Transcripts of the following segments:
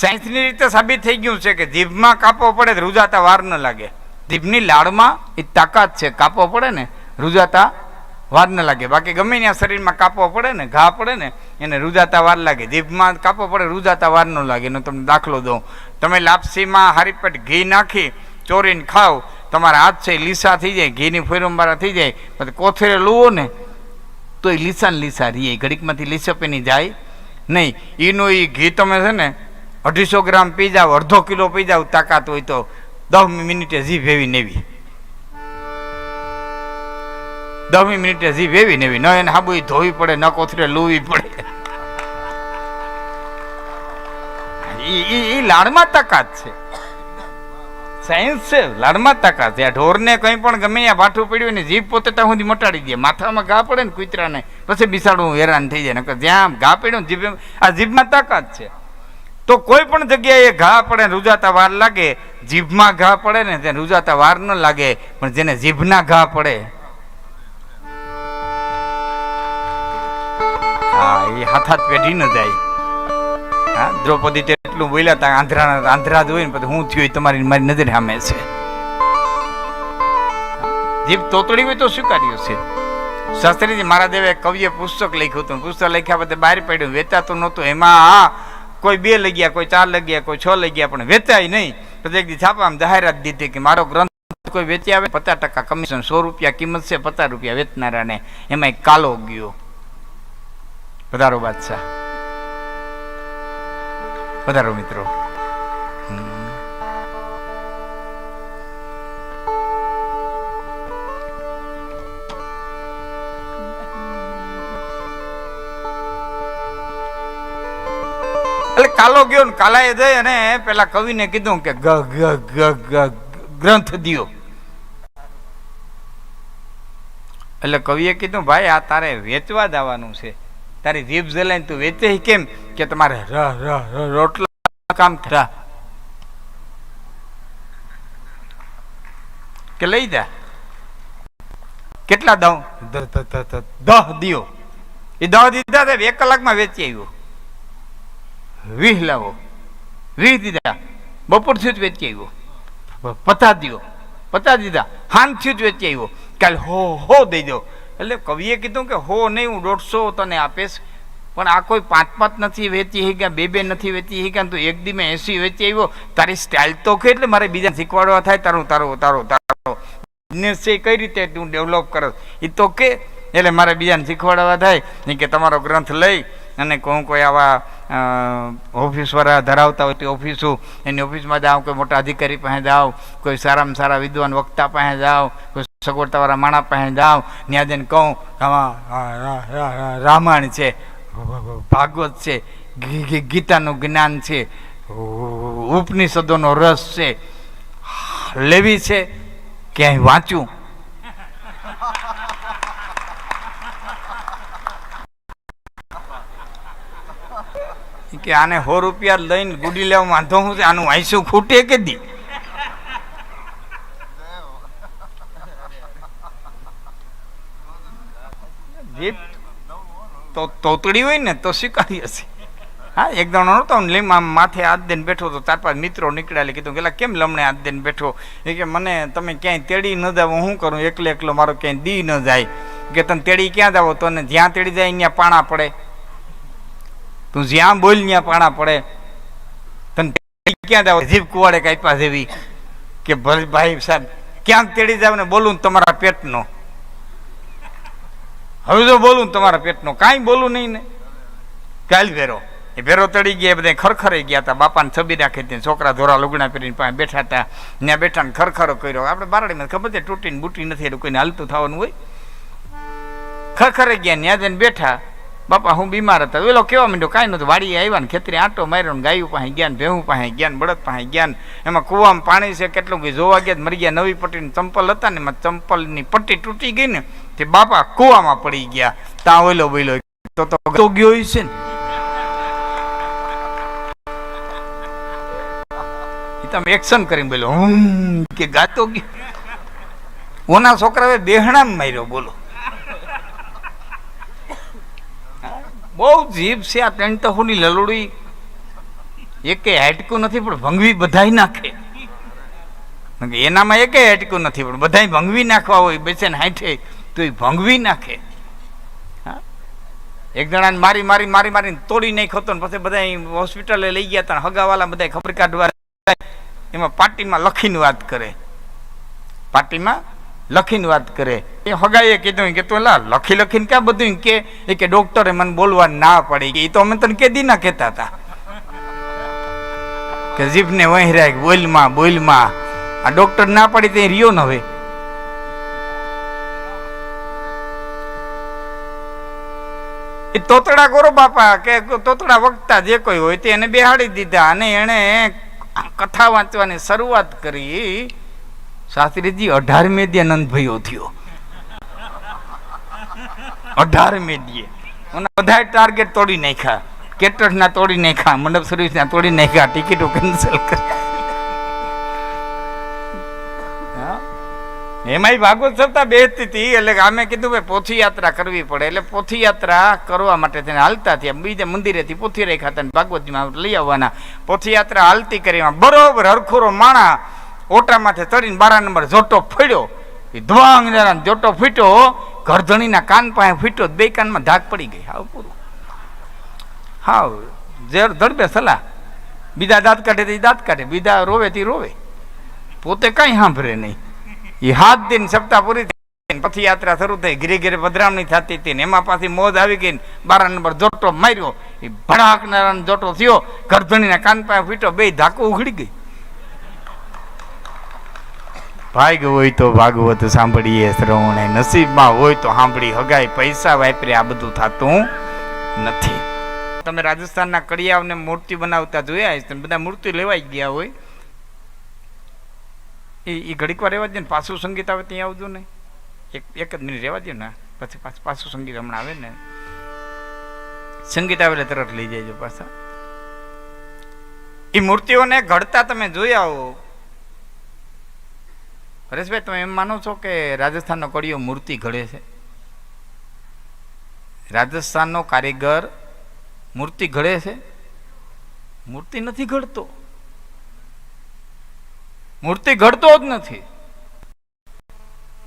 સાયન્સની રીતે સાબિત થઈ ગયું છે કે જીભમાં કાપવો પડે રૂજાતા વાર ન લાગે. જીભની લાડમાં એ તાકાત છે, કાપવો પડે ને, રૂજાતા વાર ન લાગે. બાકી ગમે ત્યાં શરીરમાં કાપવો પડે ને, ઘા પડે ને, એને રૂજાતા વાર લાગે. જીભમાં કાપવો પડે, રૂજાતા વાર ન લાગે. એનો તમને દાખલો દઉં. તમે લાપસીમાં હારીપેટ ઘી નાખી, ચોરીને ખાવ, તમારા હાથ છે લીસા થઈ જાય, ઘીની ફોરંબારા થઈ જાય, પછી કોથરે લુવો ને, તો એ લીસા ને લીસા રીએ ઘડીકમાંથી લીસપેની જાય નહીં. એનું એ ઘી તમે છે ને અઢીસો ગ્રામ પી જાવ અડધો કિલો પી જાવ તાકાત હોય તો દસ મિનિટે જીભ એવી નેવી. દસમી મિનિટે જીભ એવી નેવી. ન એને હાબુ ધોવી પડે, ન કોથરે લોવી પડે. ઈ લાડમાં તાકાત છે. સાયન્સ છે, લાડમાં તાકાત છે. આ ઢોરને કંઈ પણ ગમે ત્યાં ભાઠું પડ્યું ને જીભ પોતે ત્યાં સુધી મટાડી દે. માથામાં ઘા પડે ને કૂતરાને, પછી બિસાડું હેરાન થઈ જાય. નકર જ્યાં ઘા પડ્યો ને જીભ, આ જીભમાં તાકાત છે. તો કોઈ પણ જગ્યાએ ઘા પડે રૂજાતા વાર લાગે, જીભમાં ઘા પડે ને તેને રૂજાતા વાર ન લાગે, પણ જેને જીભના ઘા પડે. હા, એ હાથ હાથ પેઢી ન જાય. હા, દ્રૌપદી તે એટલું બોલ્યા હતા આંધ્રા આંધ્રા જોઈને પછી હું થયું તમારી, મારી નજર સામે છે. જીભ તોતડી હોય તો સ્વીકાર્યું છે. શાસ્ત્રીજી મહારાદેવે કવિએ પુસ્તક લખ્યું હતું, પુસ્તક લખ્યા પછી બહાર પડ્યું, વેચાતું નહોતું. એમાં હા કોઈ બે લઈ ગયા, કોઈ ચાર લઈ ગયા, કોઈ છ લઈ ગયા, પણ વેચાય નહીં. પ્રત્યેક દી છાપામાં જાહેરાત દીધી કે મારો ગ્રંથ કોઈ વેચી આવે, પચાસ ટકા કમિશન સો રૂપિયા કિંમત છે, પચાસ રૂપિયા વેચનારાને. એમાં કાલો ગયો. વધારો બાદશાહ. વધારો મિત્રો. કાલો ગયો ને કાલાએ જઈ અને પેલા કવિને કીધું કે ગ ગ ગ ગ્રંથ દિયો. એટલે કવિએ કીધું, ભાઈ, આ તારે વેચવા જવાનું છે. તારી જીભ જલાઈને તું વેચે કેમ કે તમારે ર ર રોટલા કામ થરા કે લઈ જા. કેટલા દઉં? દહ દિયો. એ દહ દીધા એક કલાકમાં વેચી આવ્યો. વીસ લાવો. વીહ દીધા. બપોર થયું જ વેચી આવ્યો. પતા દીધો. પતા દીધા. હાન થયું જ વેચી આવ્યો. કાલ હો હો દઈ દો. એટલે કવિએ કીધું કે હો નહીં, હું દોઢસો તને આપીશ. પણ આ કોઈ પાંચ પાંચ નથી વેચી હી બે બે નથી વેચી હી તું એક દી મેં એસી વેચી આવ્યો. તારી સ્ટાઇલ તો કે એટલે મારે બીજા શીખવાડવા થાય, તારું, તારો તારો તારો. બિઝનેસ છે કઈ રીતે તું ડેવલપ કરો? એ તો કે, એટલે મારે બીજાને શીખવાડવા થાય નહીં કે તમારો ગ્રંથ લઈ અને કોઈ કોઈ આવા ઓફિસવાળા ધરાવતા હોય તે ઓફિસો એની ઓફિસમાં જાઓ કોઈ મોટા અધિકારી પાસે જાઓ કોઈ સારામાં સારા વિદ્વાન વક્તા પાસે જાઓ કોઈ સગવડતાવાળા માણા પાસે જાઓ ત્યાં જઈને કહું રામાયણ છે, ભાગવત છે ગીતાનું જ્ઞાન છે, ઉપનિષદોનો રસ છે, લેવી છે, ક્યાંય વાંચું કે આને સો રૂપિયા લઈને ગુડી લેવા વાંધો હું આનું વાંચું ખૂટે કે દી? જીપ તો તોતડી હોય ને તો સ્વીકારી હશે. હા, એક નહોતો ને લીમ આમ માથે હાથ દઈને બેઠો તો ચાર પાંચ મિત્રો નીકળ્યા એટલે કીધું પેલા કેમ લમણે હાથ દઈને બેઠો? એ કે, મને તમે ક્યાંય તેડી ન જાવ હું કરું? એકલો એકલો મારો ક્યાંય દી ન જાય. કે તમે તેડી ક્યાં જાવ તો જ્યાં તેડી જાય ત્યાં પાણા પડે. તું જ્યાં બોલ, ત્યાં પાણા પડે. તને ક્યાં જાવ જીભ કુવાડે કાપ્યા જેવી કે ભાઈ સાહેબ, ક્યાંક તેડી જાવ ને બોલું તમારા પેટનો. હવે જો બોલું તમારા પેટનો. કાંઈ બોલું નહીં ને. કાલ ભેરો. એ ભેરો તળી ગયા, બધા ખરખરાઈ ગયા હતા. બાપાને છબી રાખી હતી છોકરા ધોરા લુગણા પહેરીને પાસે બેઠા હતા. ત્યાં બેઠા ને ખરખરો કર્યો. આપણે બારડીમાં ખબર છે, તૂટીને બૂટી નથી, એટલે કોઈને હાલતું થવાનું હોય. ખરખરાઈ ગયા, ત્યાં જઈને બેઠા. બાપા, હું બીમાર હતા. એલો કેવા માંડ્યો? કાંઈ નહોતું. વાડીએ આવ્યા ને ખેતરી આંટો માર્યો ને ગાયું પાસે ગયા ને ભેહું પાસે ગયા બળદ પાસે ગયા એમાં કૂવામાં પાણી છે, કેટલું કંઈ જોવા ગયા મરી ગયા. નવી પટ્ટીની ચંપલ હતા ને એમાં ચંપલની પટ્ટી તૂટી ગઈ ને તે બાપા કૂવામાં પડી ગયા. ત્યાં ઓલો બોલો તો તો ગયો છે ને. તમે એક્શન કરીને બોલો કે ગાતો ગયો. ઓના છોકરાએ બેહણામાં માર્યો, બોલો. બહુ જીભ છે આ તહુની લલુડી. એકે હેટકું નથી, પણ ભંગવી બધાય નાખે. એનામાં એકે હેટકું નથી, પણ બધાય ભંગવી નાખવા હોય બેસેને હાંઠે, તો એ ભંગવી નાખે? એક જણાને મારી મારી મારી, મારીને તોડી નાખ્યો હતો ને પછી બધા હોસ્પિટલે લઈ ગયા હતા હગાવાલા બધા ખબર કાઢવા. એમાં પાર્ટીમાં લખીને વાત કરે. પાર્ટીમાં લખીને વાત કરે. એ હગાઈએ કીધું કે તું લા, લખી લખીને ક્યાં બધું કે? એ કે ડોક્ટરે મને બોલવા ના પડી. કે એ તો અમે તને કેદી ના કહેતા હતા. કે જીભને વહી રહ્યા બોલમાં બોલમાં. આ ડોક્ટર ના પડી તે રહ્યો ન હવે. એ તોતડા ગોરો બાપા, કે તોતડા વક્તા જે કોઈ હોય તે એને બેહાડી દીધા અને એણે કથા વાંચવાની શરૂઆત કરી. શાસ્ત્રીજી, અઢાર મેદીએ નંદભાઈઓ થયો. અઢાર મેદીએ ઓના બધા ટાર્ગેટ તોડી નાખ્યા. કેટર્સ ના તોડી નાખ્યા, મંડપ સર્વિસ ના તોડી નાખ્યા, ટિકિટો કેન્સલ કરી. એમાંય ભાગવત સપ્તાહ બેસતી હતી, એટલે અમે કીધું ભાઈ પોથી યાત્રા કરવી પડે. એટલે પોથી યાત્રા કરવા માટે તેને હાલતા થયા. બીજા મંદિરેથી પોથી રેખા હતા ને ભાગવતજીમાં લઈ આવવાના. પોથી યાત્રા હાલતી કરી બરોબર હરખોરો માણા ઓટામાંથી ચડીને બારા નંબર જોટો ફડ્યો. એ ધ્વાંગ જોટો ફૂટ્યો ઘરધણીના કાન પાસે ફૂટ્યો બે કાનમાં ધાક પડી ગઈ. હાવ પૂરું. હાવ. ઝેર ધડબે સલાહ બીજા દાંત કાઢે તે દાંત કાઢે. બીજા રોવે તે રોવે. પોતે કાંઈ સાંભળે નહીં. એ હાથ દિન સપ્તાહ પૂરી થઈ પછી યાત્રા શરૂ થઈ. ઘીરે ઘીરે પધરામણી થતી હતી એમાં પાછી મોજ આવી ગઈ બારા નંબર જોટો માર્યો. એ ભડાકનારા જોટો થયો. ગરધણીના કાન પાસે ફીટો બે ધાકો ઉઘડી ગઈ. ભાગ હોય તો ભાગવત સાંભળીએ, શ્રવણે. નસીબમાં હોય તો સાંભળી હગાય. પૈસા વાપરે, આ બધું થતું નથી. તમે રાજસ્થાનના કડિયાઓને મૂર્તિ બનાવતા જોયા હશે? બધા મૂર્તિ લેવાઈ ગયા હોય. એ એ ઘડીક વાર રહેવા દે ને, પાછું સંગીત આવે ત્યાં આવજો ને. એક એક જ મિનિટ રહેવા દો ને, પછી પાછું પાછું સંગીત હમણાં આવે ને. સંગીત આવે એટલે તરત લઈ જાય પાછા. એ મૂર્તિઓને ઘડતા તમે જોયા હો. હરેશભાઈ, તમે એમ માનો છો કે રાજસ્થાનનો કડિયો મૂર્તિ ઘડે છે? રાજસ્થાનનો કારીગર મૂર્તિ ઘડે છે? મૂર્તિ નથી ઘડતો. મૂર્તિ ઘડતો જ નથી.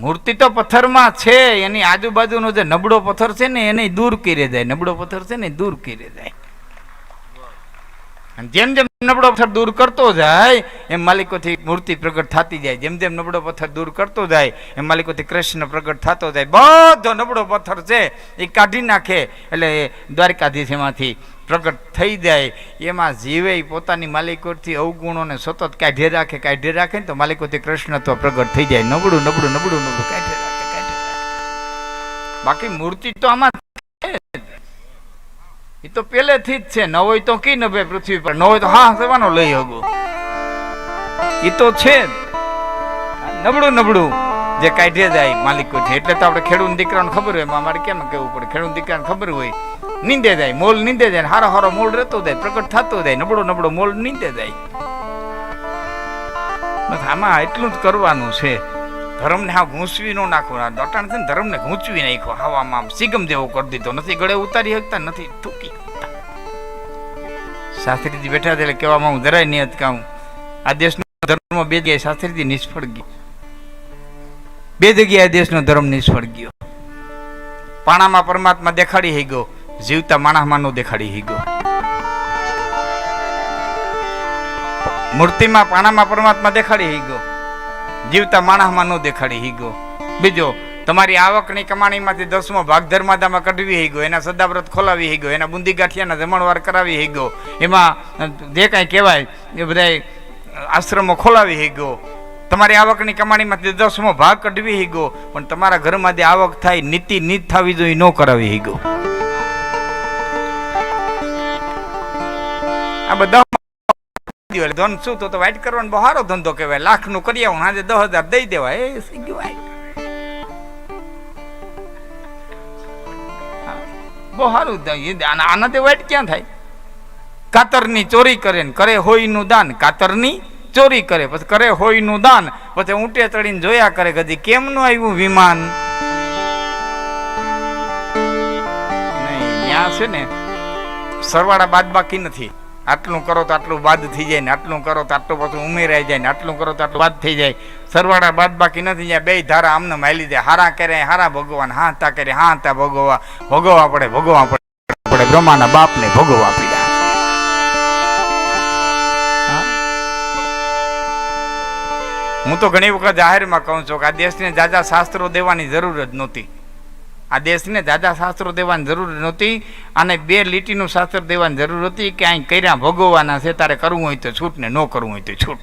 મૂર્તિ તો પથ્થરમાં છે, એની આજુબાજુનો જે નબળો પથ્થર છે ને, એને દૂર કરી જાય. નબળો પથ્થર છે ને દૂર કરી જાય. જેમ જેમ નબળો પથ્થર દૂર કરતો જાય, એમ માલિકોથી મૂર્તિ પ્રગટ થતી જાય. જેમ જેમ નબળો પથ્થર દૂર કરતો જાય, એમ માલિકોથી કૃષ્ણ પ્રગટ થતો જાય. બધો નબળો પથ્થર છે, એ કાઢી નાખે. એટલે દ્વારકાધીશ એમાંથી પ્રગટ થઈ જાય. એમાં જીવે પોતાની માલિકોથી અવગુણોને સતત કાઢી રાખે કાઢી રાખે ને તો માલિકોથી કૃષ્ણત્વ પ્રગટ થઈ જાય. નબળું નબળું નબળું નબળું, કાઢી રાખે કાઢી રાખે. બાકી મૂર્તિ તો આમાં. એ તો પહેલેથી જ છે, ન હોય તો કી નભે પૃથ્વી પર? ન હોય તો હા સેવાનો લઈ હગો. એ તો છે નબળું નબળું જે કાઢે જાય માલિકો છે. એટલે તો આપણે ખેડૂત દીકરાને ખબર હોય, એમાં મારે કેમ કેવું પડે? ખેડૂત દીકરાને ખબર હોય, નીંદે જાય, મોલ નીંદે જાય હારો હારો મોલ રહેતો જાય, પ્રગટ થતો જાય, નબળો નબળો મોલ નીંદે જાય. બસ આમાં એટલું જ કરવાનું છે. ધર્મને હા ઘૂંચવી નો નાખો દટાણ છે ને ધર્મને ઘૂંચવી નાખો હવામાં સિગમ દેવો કરી દીધો. નથી ગળે ઉતારી શકતા, નથી થૂકી શાસ્ત્રીજી બેઠા એટલે કહેવામાં હું જરાય નહીં અટકાવું. આ દેશનો ધર્મ બે જગ્યાએ શાસ્ત્રીજી નિષ્ફળ ગયો. બે જગ્યાએ દેશનો ધર્મ નિષ્ફળ ગયો. પાણામાં પરમાત્મા દેખાડી હઈ ગયો. જીવતા માણસમાં નો દેખાડી હઈ ગયો. મૂર્તિમાં પાણામાં પરમાત્મા દેખાડી હઈ ગયો. જીવતા માણસમાં ન દેખાડી હીગો. બીજો, તમારી આવકની કમાણીમાંથી દસમો ભાગ ધર્માદામાં કઢવી હઈ ગયો એના સદાવ્રત ખોલાવી હઈ ગયો એના બુંદી ગાંઠિયાના જમણવાર કરાવી હઈ ગયો એમાં જે કાંઈ કહેવાય, એ બધા આશ્રમો ખોલાવી હઈ ગયો તમારી આવકની કમાણીમાંથી દસમો ભાગ કઢવી હઈ ગયો પણ તમારા ઘરમાં જે આવક થાય, નીતિ નીત થવી જોઈએ, ન કરાવી હઈ ગયો આ બધા એટલે ધન શું? તો વાઇટ કરવાનો બહુ સારો ધંધો કહેવાય. લાખનું કરી આવું આજે દસ હજાર દઈ દેવાય એ થઈ ગયું વાઇટ બહુ સારું આનાથી વાઇટ ક્યાં થાય? કાતરની ચોરી કરે ને કરે હોયનું દાન. કાતરની ચોરી કરે, પછી કરે હોયનું દાન. પછી ઊંટે ચડીને જોયા કરે કે હજી કેમ નું આવ્યું વિમાન? નહીં ત્યાં છે ને, સરવાળા બાદ બાકી નથી. આટલું કરો તો આટલું બાદ થઈ જાય ને, આટલું કરો તો આટલું પાછું ઉમેરાઈ જાય ને, આટલું કરો તો આટલું બાદ થઈ જાય. સરવાળા બાદ બાકી નથી જાય બે ધારા આમને માલી જાય હારા કરે, હારા ભગવાન હા તા કરે, હાતા ભોગવવા ભોગવવા પડે ભોગવવા પડે પડે. બ્રહ્માના બાપને ભોગવવા પીડા. હા? હું તો ઘણી વખત જાહેરમાં કહું છું કે આ દેશને જાજા શાસ્ત્રો દેવાની જરૂર જ નહોતી. આ દેશને દાદા શાસ્ત્રો દેવાની જરૂર નહોતી અને બે લીટીનું શાસ્ત્ર દેવાની જરૂર હતી કે અહીં કર્યા ભોગવવાના છે, તારે કરવું હોય તો છૂટ ને ન કરવું હોય તો છૂટ.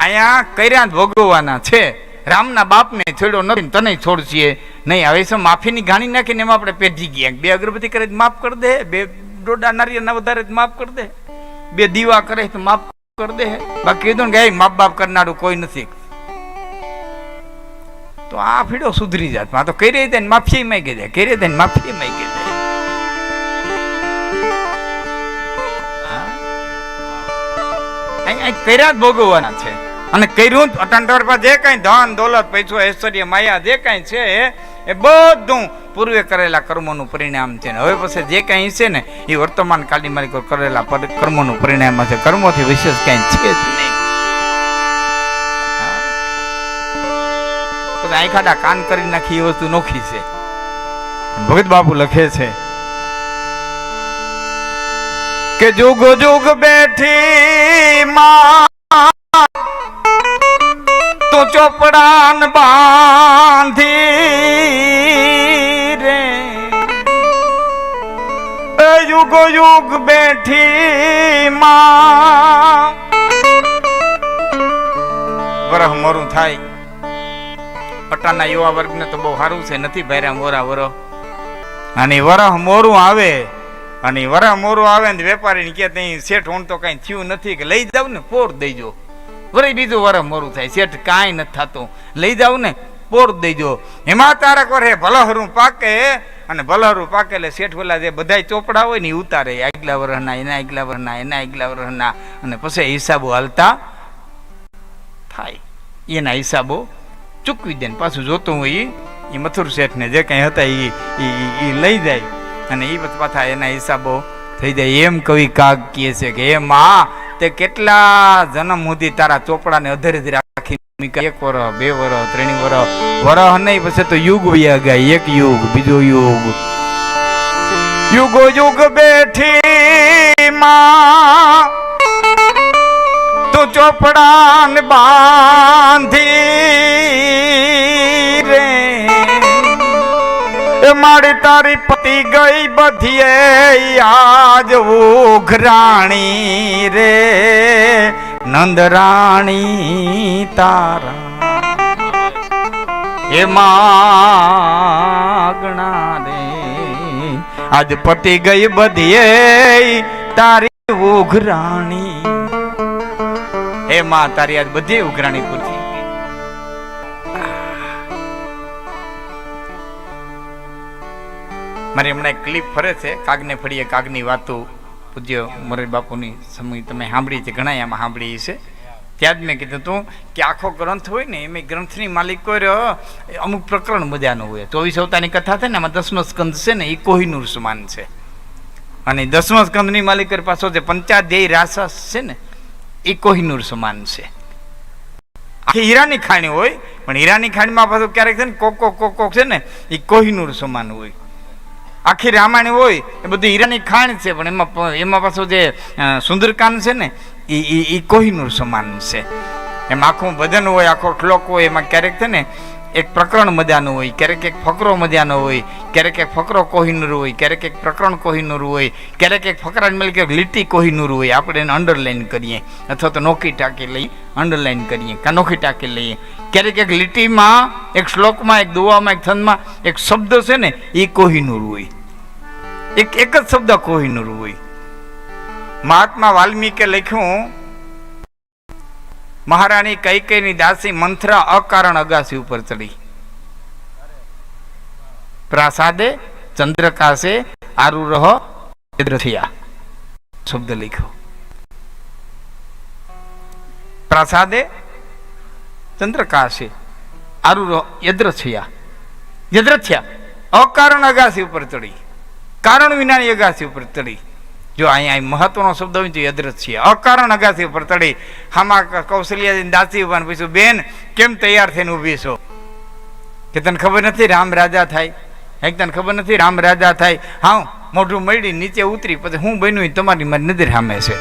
અહીંયા કર્યા ભોગવવાના છે. રામના બાપને છોડ્યો નથી તને છોડશીએ નહીં, હવે શું માફીની ગાણી નાખીને એમાં આપણે પેઢી ગયા? બે અગરબત્તી કરે માફ કરી દે. બે ડોડા નારિયેળના વધારે માફ કરી દે. બે દીવા કરે તો માફ કરી દે. બાકી કીધું ને કે "એ માપ બાપ કરનારું કોઈ નથી. આ ફીડો સુધરી જાત. માં તો દે ને માફી માંગી દે. દે ને માફી માંગી દે. કર્યા જ ભોગવવાના છે. અને કર્યું જ અટંટર પર જે કાંઈ ધન, દોલત, પૈસો, ઐશ્વર્ય, માયા જે કાંઈ છે એ બધું પૂર્વે કરેલા કર્મોનું પરિણામ છે ને. હવે પછી જે કાંઈ છે ને, એ વર્તમાન કાળની મારી કોઈ કરેલા કર્મોનું પરિણામ છે કર્મોથી વિશેષ કાંઈ છે જ નહીં. પછી આઈ કાન કરી નાખી એ વસ્તુ નોખી છે. ભગત બાપુ લખે છે કે જુગ જુગ બેઠી માં તું ચોપડાન બાંધી રે. યુગ યુગ બેઠી માં. વરહ મરું થાય. પટાના યુવા વર્ગને તો બહુ સારું છે. નથી ભર્યા મોરા વરો. અને વરહ મોરું આવે. અને વરહ મોરું આવે ને વેપારી કે ત્યાં શેઠ, હું તો કઈ થયું નથી કે લઈ જાવ ને પોર દઈજો વળી બીજું વરહ મોરું થાય. શેઠ, કાંઈ નથી થતું. લઈ જાવ ને પોર દઈજો એમાં તારક વરે ભલહરું પાકે. અને ભલહરું પાકે એટલે શેઠ પેલા જે બધાય ચોપડા હોય ને ઉતારે. આગલા વરહના, એના આગલા વરહના, એના આગલા વરહના. અને પછી હિસાબો હાલતા થાય. એના હિસાબો ચૂકવી દે ને પાછું જોતું હોય એ મથુર શેઠને જે કંઈ હતા એ એ લઈ જાય. અને એ પાછા એના હિસાબો થઈ જાય. એમ કવિ કાગ કહે છે કે એ માં, તે કેટલા જન્મ સુધી તારા ચોપડાને અધરે ધીરે રાખી એક વર બે વર ત્રણ વર વરહ નહીં, પછી તો યુગ વ્યા ગયા. એક યુગ, બીજો યુગ. યુગો, યુગ બેઠી માં. તું ચોપડાન બાંધી રે. મારી તારી પતિ ગઈ બધીએ આજ ઉઘરાણી રે. નંદરાણી તારા. એ માગણા રે. આજ પતિ ગઈ બધીએ તારી ઉઘરાણી હે માં, તારી આજ બધી ઉઘરાણી પૂરી મારી હમણાં એક ક્લિપ ફરે છે, કાગને ફળીએ કાગની વાતો પૂજ્ય મોરારી બાપુની સમય તમે સાંભળી છે ઘણા એમાં સાંભળી છે. ત્યાં જ મેં કીધું હતું કે આખો ગ્રંથ હોય ને, એમાં ગ્રંથની માલિકો એ અમુક પ્રકરણ મજાનું હોય. ચોવીસ અવતારની કથા છે ને એમાં દસમો સ્કંદ છે ને, એ કોહિનૂર સમાન છે. અને દસમો સ્કંદની માલિક પાછો જે પંચાધ્યાયી રાસસ છે ને એ કોહિનૂર સમાન છે. આખી હીરાની ખાણી હોય, પણ હીરાની ખાણીમાં પાછું ક્યારેક છે ને કોક કોક કોક છે ને એ કોહિનૂર સમાન હોય. આખી રામાયણ હોય, એ બધી હીરાની ખાણ છે, પણ એમાં એમાં પાછો જે સુંદરકાન છે ને, એ એ કોહિનૂર સમાન છે. એમાં આખું વજન હોય, આખો ઠલોક હોય, એમાં ક્યારેક છે ને એક પ્રકરણ મજાનું હોય, ક્યારેક એક ફકરો મજાનો હોય, ક્યારેક એક ફકરો કોહિનૂર હોય, ક્યારેક એક પ્રકરણ કોહિનૂર હોય, ક્યારેક એક ફકરા મળી કે લીટી કોહિનૂર હોય, આપણે એને અંડરલાઇન કરીએ, અથવા તો નોખી ટાંકી લઈ અંડરલાઇન કરીએ, કાં નોખી ટાંકી લઈએ. ક્યારેક એક લીટીમાં, એક શ્લોકમાં, એક દુવામાં એક છંદમાં એક શબ્દ છે ને, એ કોહિનૂર હોય. એક એક જ શબ્દ કોહિનૂર હોય. મહાત્મા વાલ્મીકે લખ્યું મહારાણી કૈકેયની દાસી મંથરા અકારણ અગાસી ઉપર ચડી. પ્રાસાદે ચંદ્રકાશે આરુરહ થયા. શબ્દ લખ્યો. પ્રાસાદે ચંદ્રકાશે આરુરહ યદ્ર થયા. અકારણ અગાસી ઉપર ચડી. કારણ વિનાની અગાસી ઉપર ચડી. જો અહીંયા મહત્વનો શબ્દ હોય તો એ છે. અકારણ અગાસી ઉપર ચડી. હામાં કૌશલ્યાજી દાસી ઊભા પૂછ્યું, બેન, કેમ તૈયાર થઈને ઊભી છો? કે તને ખબર નથી રામ રાજા થાય? એક તને ખબર નથી રામ રાજા થાય? હા મોઢું મળી, નીચે ઉતરી. પછી હું બન્યું તમારી મારી નજર સામે છે.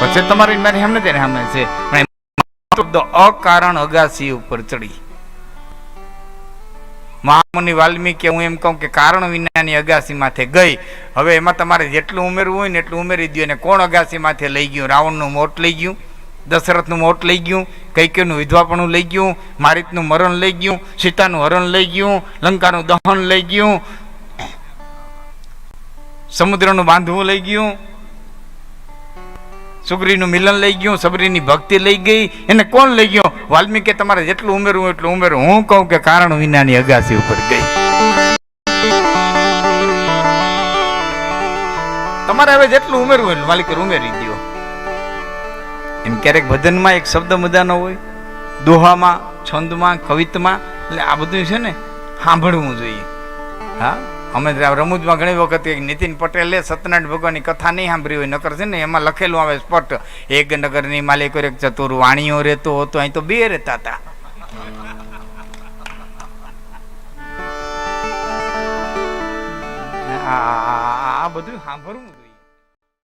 પછી તમારી મારી નજર સામે છે. શબ્દ અકારણ અગાસી ઉપર ચડી. મહામુનિ વાલ્મીકી, હું એમ કહું કે કારણ વિનાની અગાસી માથે ગઈ. હવે એમાં તમારે જેટલું ઉમેરવું હોય ને એટલું ઉમેરી દો અને કોણ અગાસી માથે લઈ ગયું? રાવણનું મોટ લઈ ગયું, દશરથનું મોટ લઈ ગયું કૈકેનું વિધવાપણું લઈ ગયું, મારિતનું મરણ લઈ ગયું, સીતાનું હરણ લઈ ગયું, લંકાનું દહન લઈ ગયું, સમુદ્રનું બાંધવું લઈ ગયું સુગ્રીનું મિલન લઈ ગયું સબરીની ભક્તિ લઈ ગઈ. એને કોણ લઈ ગયો? વાલ્મીકી તમારે જેટલું ઉમેરવું એટલું ઉમેરવું હું કહું કે કારણ વિનાની અગાસી ઉપર ગઈ. તમારે હવે જેટલું ઉમેરવું એટલું માલિક ઉમેરી દો એમ ક્યારેક ભજનમાં એક શબ્દ મજાનો હોય. દોહામાં, છંદમાં, કવિતમાં, એટલે આ બધું છે ને, સાંભળવું જોઈએ. હા? અમે રમૂજમાં ઘણી વખત નીતિન પટેલે સત્યનારાયણ ભગવાનની કથા નહીં સાંભળી હોય, નકર છે ને એમાં લખેલું આવે સ્પષ્ટ, એક નગરની માલિક એક ચતુર વાણીઓ રહેતો હતો, અહીં તો બે રહેતા હતા. આ- બધું સાંભળવું